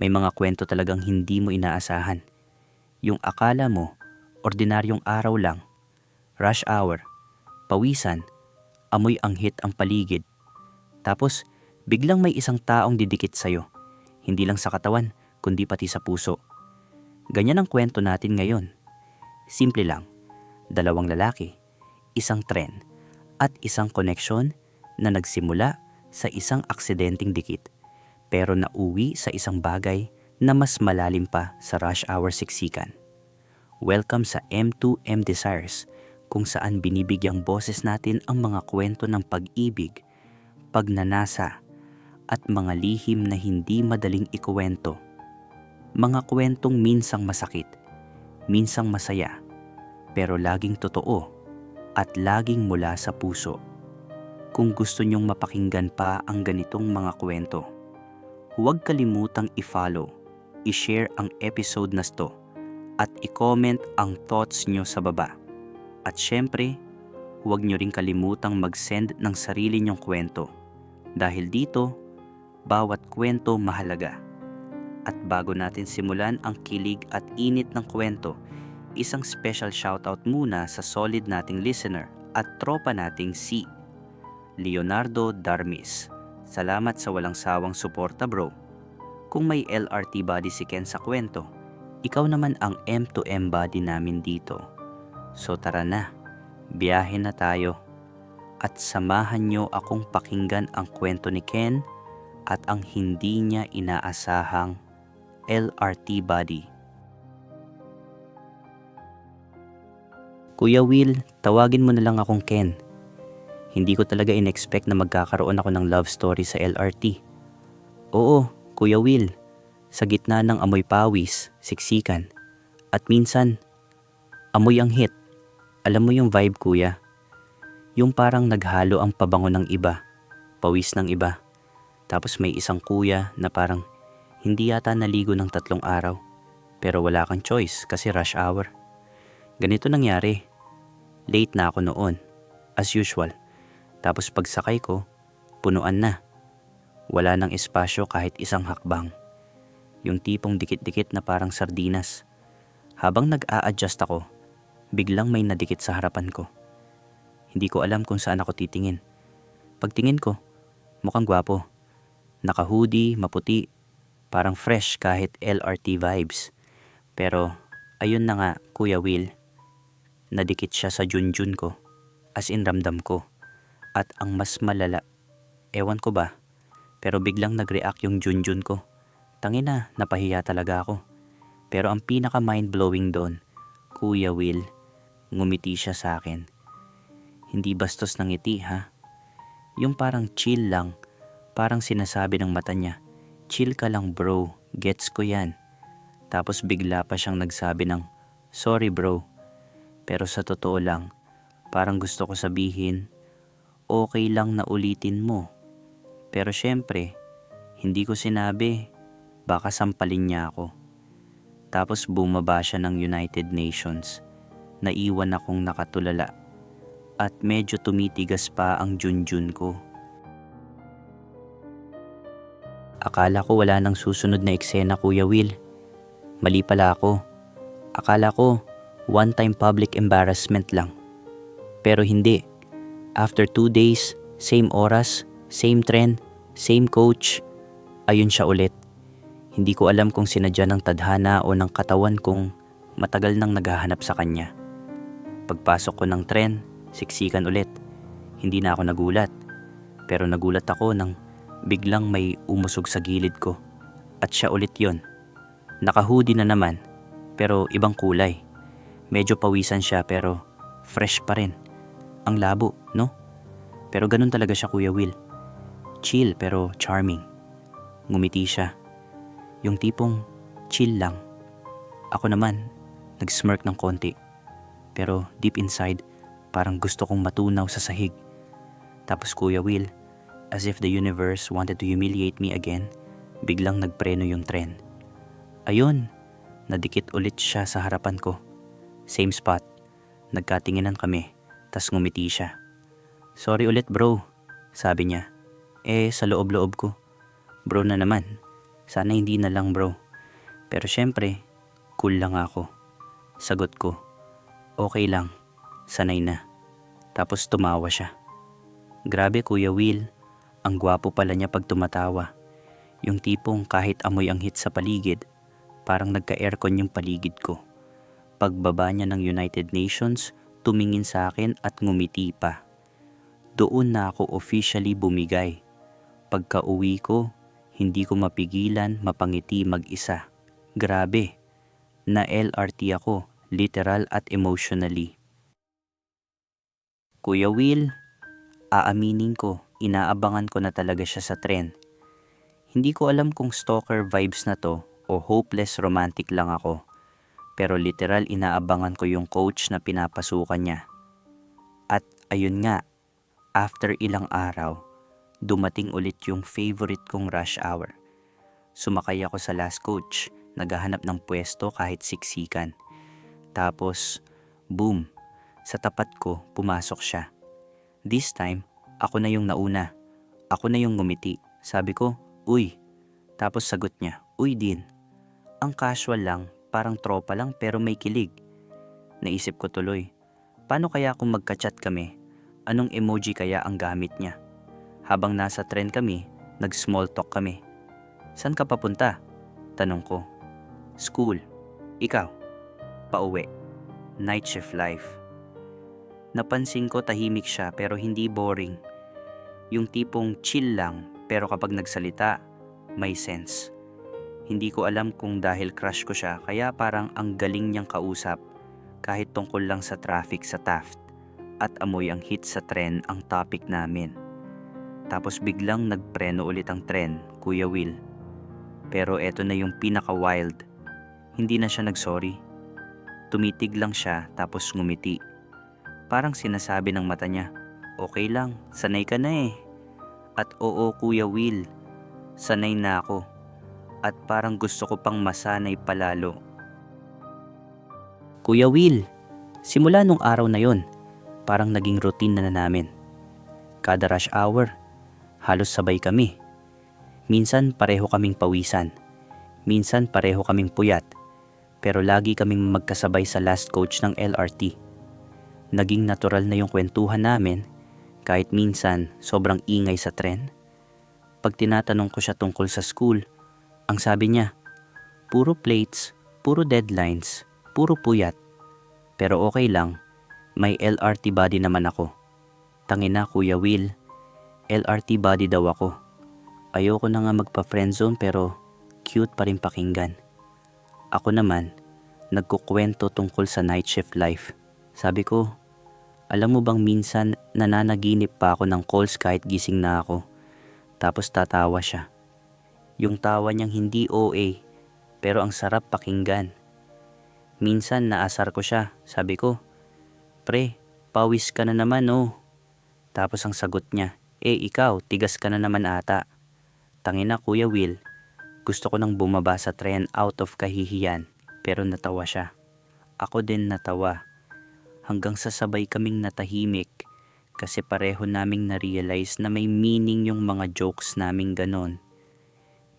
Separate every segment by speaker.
Speaker 1: May mga kwento talagang hindi mo inaasahan. Yung akala mo, ordinaryong araw lang, rush hour, pawisan, amoy anghit ang paligid. Tapos, biglang may isang taong didikit sa'yo. Hindi lang sa katawan, kundi pati sa puso. Ganyan ang kwento natin ngayon. Simple lang. Dalawang lalaki, isang tren, at isang koneksyon na nagsimula sa isang aksidenteng dikit pero nauwi sa isang bagay na mas malalim pa sa rush hour siksikan. Welcome sa M2M Desires kung saan binibigyang boses natin ang mga kwento ng pag-ibig, pagnanasa, at mga lihim na hindi madaling ikuwento. Mga kwentong minsang masakit, minsang masaya, pero laging totoo at laging mula sa puso. Kung gusto nyong mapakinggan pa ang ganitong mga kwento, huwag kalimutang i-follow, i-share ang episode na to, at i-comment ang thoughts nyo sa baba. At syempre, huwag nyo rin kalimutang mag-send ng sarili nyong kwento. Dahil dito, bawat kwento mahalaga. At bago natin simulan ang kilig at init ng kwento, isang special shoutout muna sa solid nating listener at tropa nating si Leonardo Darmis. Salamat sa walang sawang suporta bro. Kung may LRT body si Ken sa kwento, ikaw naman ang M2M body namin dito. So tara na, biyahe na tayo. At samahan nyo akong pakinggan ang kwento ni Ken at ang hindi niya inaasahang LRT body. Kuya Will, tawagin mo na lang akong Ken. Hindi ko talaga in-expect na magkakaroon ako ng love story sa LRT. Oo, Kuya Will. Sa gitna ng amoy pawis, siksikan. At minsan, amoy ang hit. Alam mo yung vibe kuya? Yung parang naghalo ang pabango ng iba, pawis ng iba. Tapos may isang kuya na parang hindi yata naligo ng tatlong araw. Pero wala kang choice kasi rush hour. Ganito nangyari. Late na ako noon, as usual. Tapos pagsakay ko, punuan na. Wala nang espasyo kahit isang hakbang. Yung tipong dikit-dikit na parang sardinas. Habang nag-a-adjust ako, biglang may nadikit sa harapan ko. Hindi ko alam kung saan ako titingin. Pagtingin ko, mukhang gwapo. Naka-hoodie, maputi, parang fresh kahit LRT vibes. Pero ayun na nga, Kuya Will, nadikit siya sa junjun ko, as in ramdam ko. At ang mas malala, ewan ko ba, pero biglang nag-react yung junjun ko. Tangina, napahiya talaga ako. Pero ang pinaka mind-blowing doon, Kuya Will, ngumiti siya sa akin. Hindi bastos ng ngiti ha. Yung parang chill lang, parang sinasabi ng mata niya, chill ka lang bro, gets ko yan. Tapos bigla pa siyang nagsabi ng, sorry bro. Pero sa totoo lang, parang gusto ko sabihin, okay lang na ulitin mo. Pero syempre, hindi ko sinabi, baka sampalin niya ako. Tapos bumaba siya ng United Nations. Naiwan akong nakatulala at medyo tumitigas pa ang junjun ko. Akala ko wala nang susunod na eksena Kuya Will. Mali pala ako. Akala ko one-time public embarrassment lang. Pero hindi. After two days, same oras, same trend, same coach, ayun siya ulit. Hindi ko alam kung sinadya ng tadhana o ng katawan kong matagal nang naghahanap sa kanya. Pagpasok ko ng tren, siksikan ulit. Hindi na ako nagulat. Pero nagulat ako nang biglang may umusog sa gilid ko. At siya ulit yon. Nakahoodie na naman, pero ibang kulay. Medyo pawisan siya pero fresh pa rin. Ang labo, no? Pero ganun talaga siya Kuya Will. Chill pero charming. Ngumiti siya. Yung tipong chill lang. Ako naman, nag-smirk ng konti. Pero deep inside, parang gusto kong matunaw sa sahig. Tapos Kuya Will, as if the universe wanted to humiliate me again, biglang nagpreno yung tren. Ayun, nadikit ulit siya sa harapan ko. Same spot. Nagkatinginan kami, tas ngumiti siya. Sorry ulit bro, sabi niya. Eh, sa loob-loob ko. Bro na naman. Sana hindi na lang bro. Pero syempre, cool lang ako. Sagot ko, okay lang, sanay na. Tapos tumawa siya. Grabe Kuya Will, ang gwapo pala niya pag tumatawa. Yung tipong kahit amoy ang hit sa paligid, parang nagka-aircon yung paligid ko. Pagbaba niya ng United Nations, tumingin sa akin at ngumiti pa. Doon na ako officially bumigay. Pagka uwi ko, hindi ko mapigilan mapangiti mag-isa. Grabe, na LRT ako, literal at emotionally. Kuya Will, aaminin ko, inaabangan ko na talaga siya sa tren. Hindi ko alam kung stalker vibes na to o hopeless romantic lang ako. Pero literal inaabangan ko yung coach na pinapasukan niya. At ayun nga, after ilang araw, dumating ulit yung favorite kong rush hour. Sumakay ako sa last coach, naghahanap ng pwesto kahit siksikan. Tapos, boom, sa tapat ko pumasok siya. This time, ako na yung nauna. Ako na yung ngumiti. Sabi ko, uy. Tapos sagot niya, uy din. Ang casual lang, parang tropa lang pero may kilig. Naisip ko tuloy, paano kaya kung magka-chat kami? Anong emoji kaya ang gamit niya? Habang nasa tren kami, nag-small talk kami. San ka papunta? Tanong ko. School. Ikaw? Pauwi. Night shift life. Napansin ko tahimik siya pero hindi boring. Yung tipong chill lang pero kapag nagsalita, may sense. Hindi ko alam kung dahil crush ko siya kaya parang ang galing niyang kausap kahit tungkol lang sa traffic sa Taft at amoy ang hit sa tren ang topic namin. Tapos biglang nagpreno ulit ang tren, Kuya Will. Pero eto na yung pinaka-wild. Hindi na siya nagsorry. Tumitig lang siya tapos ngumiti. Parang sinasabi ng mata niya, okay lang, sanay ka na eh. At oo Kuya Will, sanay na ako. At parang gusto ko pang masanay palalo. Kuya Will, simula nung araw na yon, parang naging routine na, na namin. Kada rush hour, halos sabay kami. Minsan pareho kaming pawisan. Minsan pareho kaming puyat. Pero lagi kaming magkasabay sa last coach ng LRT. Naging natural na yung kwentuhan namin kahit minsan sobrang ingay sa tren. Pag tinatanong ko siya tungkol sa school, ang sabi niya, puro plates, puro deadlines, puro puyat. Pero okay lang, may LRT body naman ako. Tangina Kuya Will, LRT body daw ako. Ayoko na nga magpa-friendzone pero cute pa rin pakinggan. Ako naman, nagkukwento tungkol sa night shift life. Sabi ko, alam mo bang minsan nananaginip pa ako ng calls kahit gising na ako. Tapos tatawa siya. Yung tawa niyang hindi OA, pero ang sarap pakinggan. Minsan naasar ko siya, sabi ko, Pre, pawis ka na naman oh. Tapos ang sagot niya, eh ikaw, tigas ka na naman ata. Tangina Kuya Will, gusto ko nang bumaba sa tren out of kahihiyan, pero natawa siya. Ako din natawa. Hanggang sa sabay kaming natahimik kasi pareho naming na-realize na may meaning yung mga jokes naming ganon.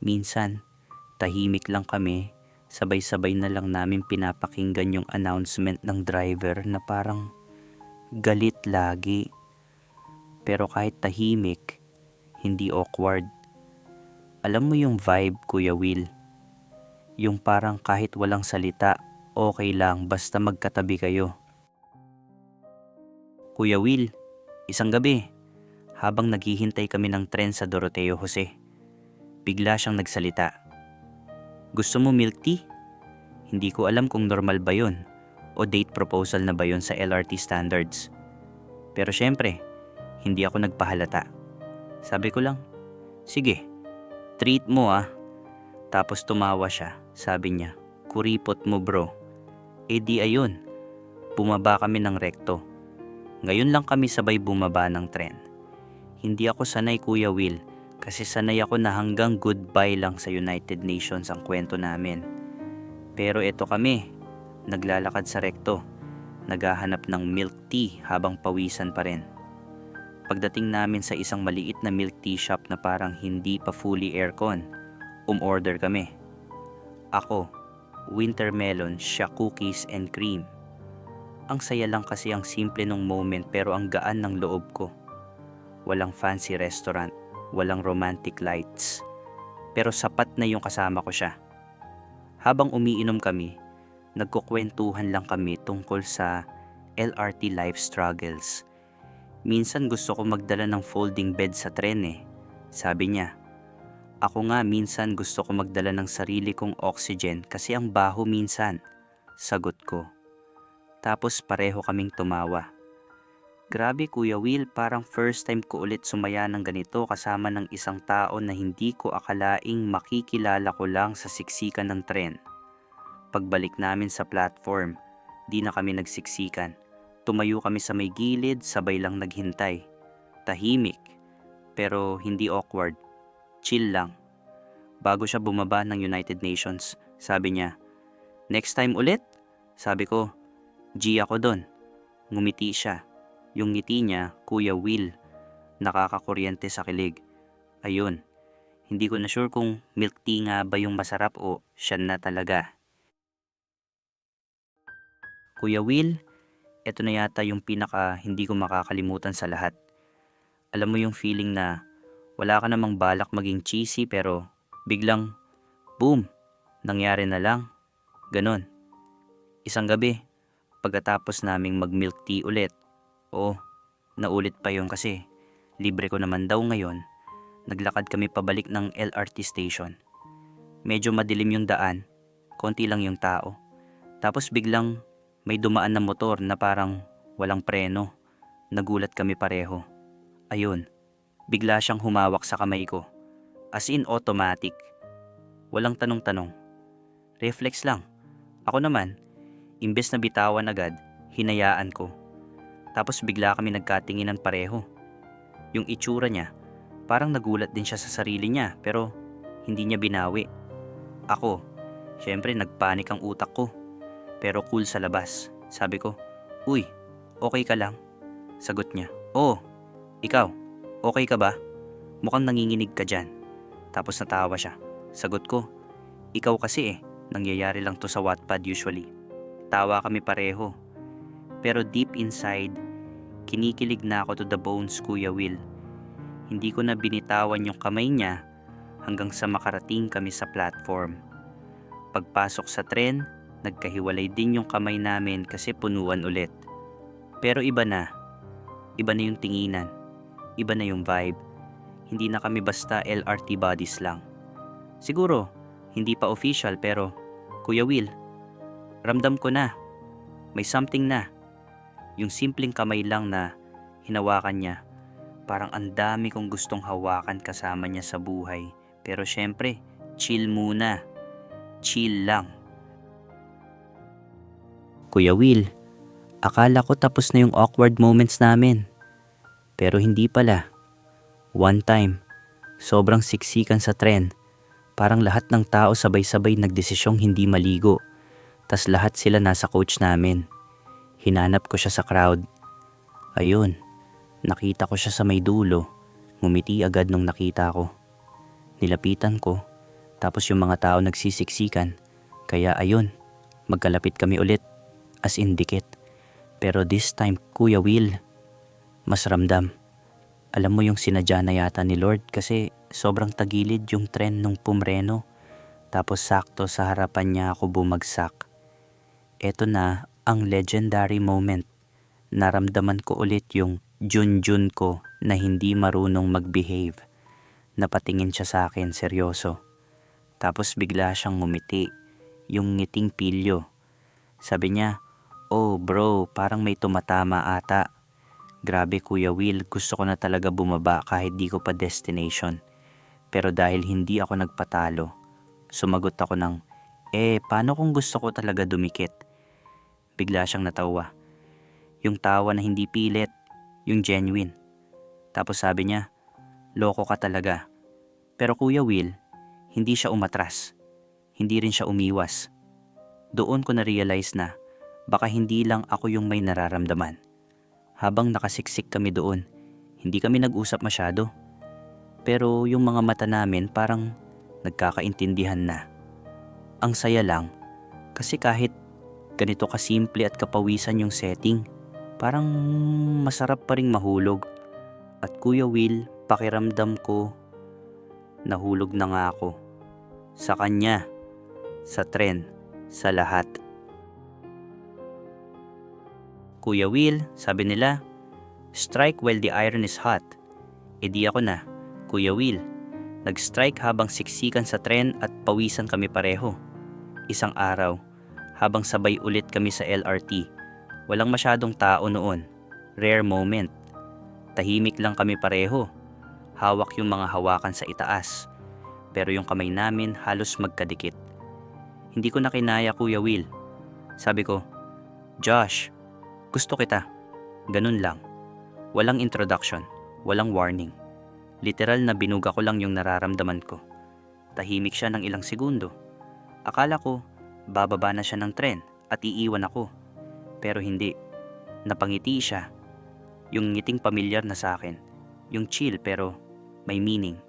Speaker 1: Minsan, tahimik lang kami, sabay-sabay na lang namin pinapakinggan yung announcement ng driver na parang galit lagi. Pero kahit tahimik, hindi awkward. Alam mo yung vibe, Kuya Will? Yung parang kahit walang salita, okay lang basta magkatabi kayo. Kuya Will, isang gabi, habang naghihintay kami ng tren sa Doroteo Jose, bigla siyang nagsalita. Gusto mo milk tea? Hindi ko alam kung normal ba yun o date proposal na ba yun sa LRT standards. Pero syempre, hindi ako nagpahalata. Sabi ko lang, sige, treat mo ah. Tapos tumawa siya, sabi niya, kuripot mo bro. E di ayun, bumaba kami ng rekto. Ngayon lang kami sabay bumaba ng tren. Hindi ako sanay Kuya Will kasi sanay ako na hanggang goodbye lang sa United Nations ang kwento namin. Pero ito kami, naglalakad sa rekto, naghahanap ng milk tea habang pawisan pa rin. Pagdating namin sa isang maliit na milk tea shop na parang hindi pa fully aircon, umorder kami. Ako, winter melon, siya cookies and cream. Ang saya lang kasi ang simple nung moment pero ang gaan ng loob ko. Walang fancy restaurant, walang romantic lights. Pero sapat na yung kasama ko siya. Habang umiinom kami, nagkukwentuhan lang kami tungkol sa LRT life struggles. Minsan gusto ko magdala ng folding bed sa tren eh. Sabi niya, ako nga minsan gusto ko magdala ng sarili kong oxygen kasi ang baho minsan. Sagot ko. Tapos pareho kaming tumawa. Grabe Kuya Will, parang first time ko ulit sumaya ng ganito kasama ng isang tao na hindi ko akalaing makikilala ko lang sa siksikan ng tren. Pagbalik namin sa platform, di na kami nagsiksikan. Tumayo kami sa may gilid, sabay lang naghintay. Tahimik, pero hindi awkward. Chill lang. Bago siya bumaba ng United Nations, sabi niya, Next time ulit? Sabi ko, G ako doon. Ngumiti siya. Yung ngiti niya, Kuya Will. Nakakakuryente sa kilig. Ayun. Hindi ko na sure kung milk tea nga ba yung masarap o siya na talaga. Kuya Will, ito na yata yung pinaka hindi ko makakalimutan sa lahat. Alam mo yung feeling na wala ka namang balak maging cheesy pero biglang, boom, nangyari na lang. Ganon. Isang gabi, pagkatapos naming mag-milk tea ulit, oo, naulit pa yon kasi libre ko naman daw ngayon, naglakad kami pabalik ng LRT station. Medyo madilim yung daan, konti lang yung tao. Tapos biglang may dumaan na motor na parang walang preno. Nagulat kami pareho. Ayun, bigla siyang humawak sa kamay ko. As in automatic. Walang tanong-tanong. Reflex lang. Ako naman, imbes na bitawan agad, hinayaan ko. Tapos bigla kami nagkatinginan pareho. Yung itsura niya, parang nagulat din siya sa sarili niya pero hindi niya binawi. Ako, syempre nagpanik ang utak ko. Pero cool sa labas. Sabi ko, Uy, okay ka lang? Sagot niya, Oo, ikaw, okay ka ba? Mukhang nanginginig ka dyan. Tapos natawa siya. Sagot ko, ikaw kasi eh, nangyayari lang to sa Wattpad usually. Tawa kami pareho. Pero deep inside, kinikilig na ako to the bones, Kuya Will. Hindi ko na binitawan yung kamay niya hanggang sa makarating kami sa platform. Pagpasok sa tren, nagkahiwalay din yung kamay namin kasi punuan ulit. Pero iba na. Iba na yung tinginan. Iba na yung vibe. Hindi na kami basta LRT bodies lang. Siguro, hindi pa official pero, Kuya Will, ramdam ko na. May something na. Yung simpleng kamay lang na hinawakan niya. Parang ang dami kong gustong hawakan kasama niya sa buhay. Pero syempre, chill muna. Chill lang. Kuya Will, akala ko tapos na yung awkward moments namin. Pero hindi pala. One time, sobrang siksikan sa tren. Parang lahat ng tao sabay-sabay nagdesisyong hindi maligo. Tas lahat sila nasa coach namin. Hinanap ko siya sa crowd. Ayun, nakita ko siya sa may dulo. Ngumiti agad nung nakita ko. Nilapitan ko, tapos yung mga tao nagsisiksikan. Kaya ayun, magkalapit kami ulit as in dikit. Pero this time, Kuya Will, mas ramdam. Alam mo yung sinadya na yata ni Lord kasi sobrang tagilid yung tren nung pumreno. Tapos sakto sa harapan niya ako bumagsak. Eto na ang legendary moment. Naramdaman ko ulit yung Junjun ko na hindi marunong mag-behave. Napatingin siya sa akin seryoso. Tapos bigla siyang ngumiti, yung ngiting pilyo. Sabi niya, Oh bro, parang may tumatama ata. Grabe Kuya Will, gusto ko na talaga bumaba kahit di ko pa destination. Pero dahil hindi ako nagpatalo, sumagot ako ng, eh paano kung gusto ko talaga dumikit? Bigla siyang natawa. Yung tawa na hindi pilit, yung genuine. Tapos sabi niya, loko ka talaga. Pero Kuya Will, hindi siya umatras. Hindi rin siya umiwas. Doon ko na-realize na baka hindi lang ako yung may nararamdaman. Habang nakasiksik kami doon, hindi kami nag-usap masyado. Pero yung mga mata namin parang nagkakaintindihan na. Ang saya lang, kasi kahit ganito kasimple at kapawisan yung setting, parang masarap pa rin mahulog. At Kuya Will, pakiramdam ko, nahulog na nga ako. Sa kanya, sa tren, sa lahat. Kuya Will, sabi nila, strike while the iron is hot. E di ako na, Kuya Will. Nag-strike habang siksikan sa tren at pawisan kami pareho. Isang araw, habang sabay ulit kami sa LRT. Walang masyadong tao noon. Rare moment. Tahimik lang kami pareho. Hawak yung mga hawakan sa itaas. Pero yung kamay namin halos magkadikit. Hindi ko na kinaya Kuya Will. Sabi ko, Josh, gusto kita. Ganun lang. Walang introduction, walang warning. Literal na binuga ko lang yung nararamdaman ko. Tahimik siya ng ilang segundo. Akala ko, bababa na siya ng tren at iiwan ako. Pero hindi. Napangiti siya. Yung ngiting pamilyar na sa akin. Yung chill pero may meaning.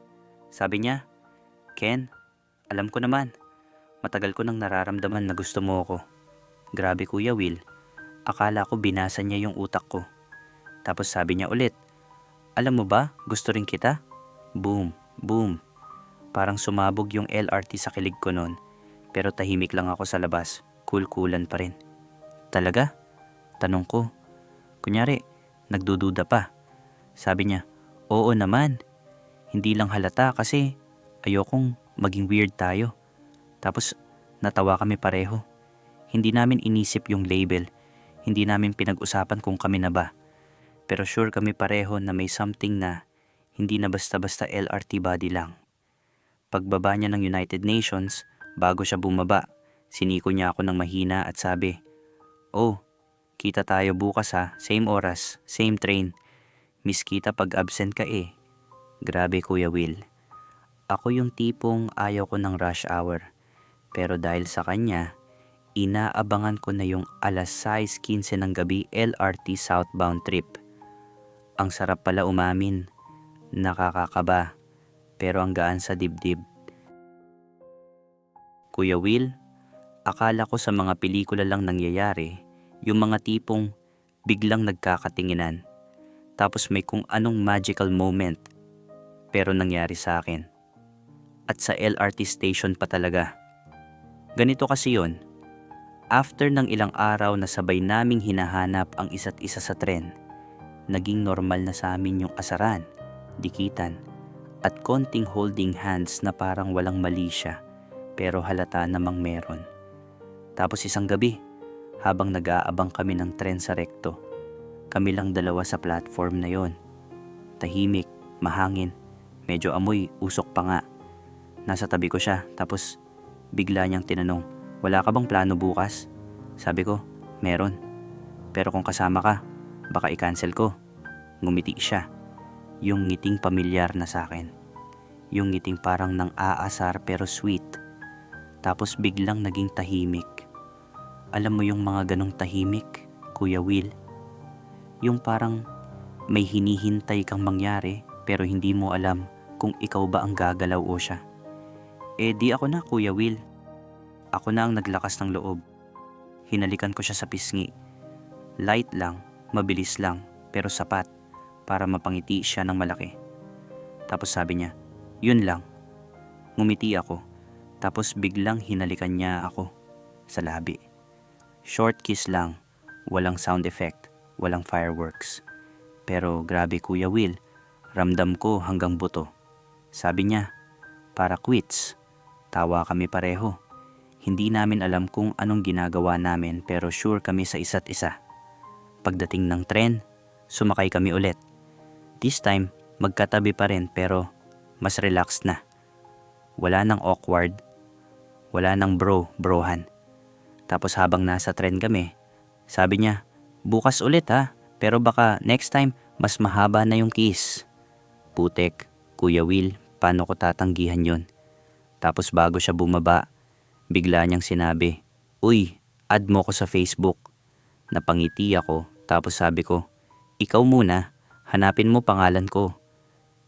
Speaker 1: Sabi niya, Ken, alam ko naman. Matagal ko nang nararamdaman na gusto mo ako. Grabe Kuya Will. Akala ko binasa niya yung utak ko. Tapos sabi niya ulit, Alam mo ba, gusto rin kita? Boom, boom. Parang sumabog yung LRT sa kilig ko noon. Pero tahimik lang ako sa labas. Cool-coolan pa rin. Talaga? Tanong ko. Kunyari, nagdududa pa. Sabi niya, Oo naman. Hindi lang halata kasi ayokong maging weird tayo. Tapos natawa kami pareho. Hindi namin inisip yung label. Hindi namin pinag-usapan kung kami na ba. Pero sure kami pareho na may something na hindi na basta-basta LRT body lang. Pagbaba niya ng United Nations, bago siya bumaba, siniko niya ako ng mahina at sabi, Oh, kita tayo bukas ha, same oras, same train. Miss kita pag absent ka eh. Grabe Kuya Will. Ako yung tipong ayaw ko ng rush hour. Pero dahil sa kanya, inaabangan ko na yung alas 6.15 ng gabi LRT southbound trip. Ang sarap pala umamin. Nakakakaba. Pero ang gaan sa dibdib. Kuya Will, akala ko sa mga pelikula lang nangyayari, yung mga tipong biglang nagkakatinginan. Tapos may kung anong magical moment. Pero nangyari sa akin. At sa LRT station pa talaga. Ganito kasi yon. After ng ilang araw na sabay naming hinahanap ang isa't isa sa tren, naging normal na sa amin yung asaran, dikitan, at konting holding hands na parang walang mali siya, pero halata namang meron. Tapos isang gabi, habang nag-aabang kami ng tren sa rekto, kami lang dalawa sa platform na yon. Tahimik, mahangin, medyo amoy, usok pa nga. Nasa tabi ko siya, tapos bigla niyang tinanong, wala ka bang plano bukas? Sabi ko, meron. Pero kung kasama ka, baka i-cancel ko. Ngumiti siya. Yung ngiting pamilyar na sa akin. Yung ngiting parang nang aasar pero sweet. Tapos biglang naging tahimik. Alam mo yung mga ganong tahimik, Kuya Will? Yung parang may hinihintay kang mangyari pero hindi mo alam kung ikaw ba ang gagalaw o siya. Eh di ako na Kuya Will. Ako na ang naglakas ng loob. Hinalikan ko siya sa pisngi. Light lang, mabilis lang, pero sapat para mapangiti siya ng malaki. Tapos sabi niya, yun lang. Ngumiti ako, tapos biglang hinalikan niya ako sa labi. Short kiss lang, walang sound effect, walang fireworks. Pero grabe Kuya Will, ramdam ko hanggang buto. Sabi niya, para quits. Tawa kami pareho. Hindi namin alam kung anong ginagawa namin pero sure kami sa isa't isa. Pagdating ng tren, sumakay kami ulit. This time, magkatabi pa rin pero mas relaxed na. Wala nang awkward. Wala nang bro, brohan. Tapos habang nasa tren kami, sabi niya, bukas ulit ha, pero baka next time mas mahaba na yung kiss. Putek, Kuya Will, paano ko tatanggihan yon? Tapos bago siya bumaba, Bigla niyang sinabi, Uy, add mo ko sa Facebook. Napangiti ako tapos sabi ko, Ikaw muna, hanapin mo pangalan ko.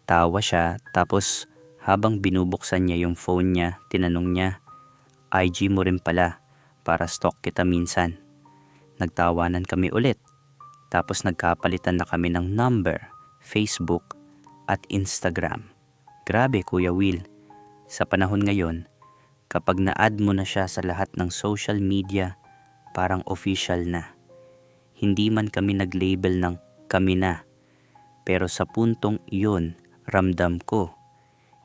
Speaker 1: Tawa siya tapos Habang binubuksan niya yung phone niya, tinanong niya, IG mo rin pala para stalk kita minsan. Nagtawanan kami ulit. Tapos nagkapalitan na kami ng number, Facebook at Instagram. Grabe Kuya Will, sa panahon ngayon, kapag na-add mo na siya sa lahat ng social media, parang official na. Hindi man kami nag-label ng kami na, pero sa puntong iyon, ramdam ko,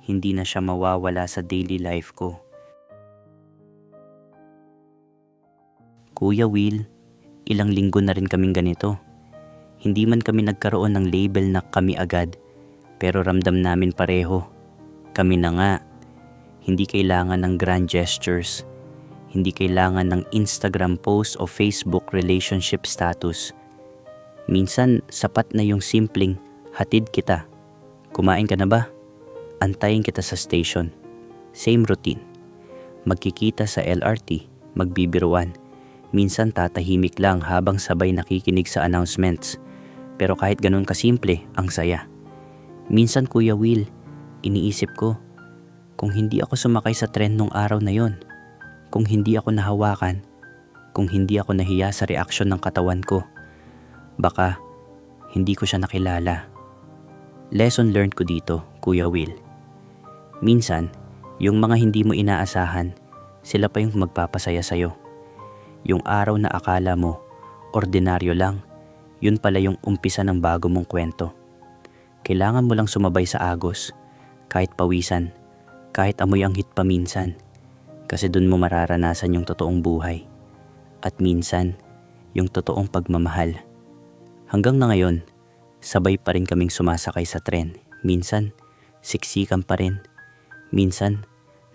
Speaker 1: hindi na siya mawawala sa daily life ko. Kuya Will, ilang linggo na rin kaming ganito. Hindi man kami nagkaroon ng label na kami agad, pero ramdam namin pareho. Kami na nga. Hindi kailangan ng grand gestures. Hindi kailangan ng Instagram post o Facebook relationship status. Minsan, sapat na yung simpleng hatid kita. Kumain ka na ba? Antayin kita sa station. Same routine. Magkikita sa LRT, magbibiruan. Minsan tatahimik lang habang sabay nakikinig sa announcements. Pero kahit ganun kasimple, ang saya. Minsan Kuya Will, iniisip ko, kung hindi ako sumakay sa tren nung araw na yon, kung hindi ako nahawakan, kung hindi ako nahiya sa reaksyon ng katawan ko, baka hindi ko siya nakilala. Lesson learned ko dito, Kuya Will. Minsan, yung mga hindi mo inaasahan, sila pa yung magpapasaya sa'yo. Yung araw na akala mo, ordinaryo lang, yun pala yung umpisa ng bago mong kwento. Kailangan mo lang sumabay sa agos, kahit pawisan, kahit amoy ang hit paminsan, kasi dun mo mararanasan yung totoong buhay. At minsan, yung totoong pagmamahal. Hanggang na ngayon, sabay pa rin kaming sumasakay sa tren. Minsan, siksikan pa rin. Minsan,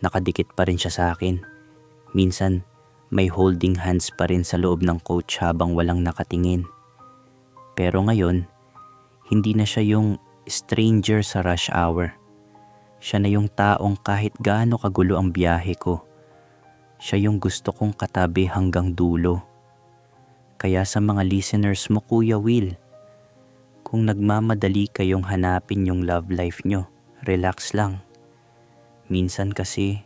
Speaker 1: nakadikit pa rin siya sa akin. Minsan, may holding hands pa rin sa loob ng coach habang walang nakatingin. Pero ngayon, hindi na siya yung stranger sa rush hour. Siya na yung taong kahit gaano kagulo ang biyahe ko. Siya yung gusto kong katabi hanggang dulo. Kaya sa mga listeners mo Kuya Will, kung nagmamadali kayong hanapin yung love life nyo, relax lang. Minsan kasi,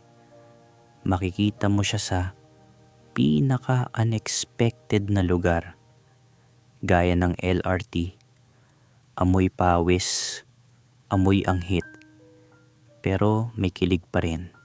Speaker 1: makikita mo siya sa pinaka-unexpected na lugar. Gaya ng LRT, amoy pawis, amoy anghit, pero may kilig pa rin.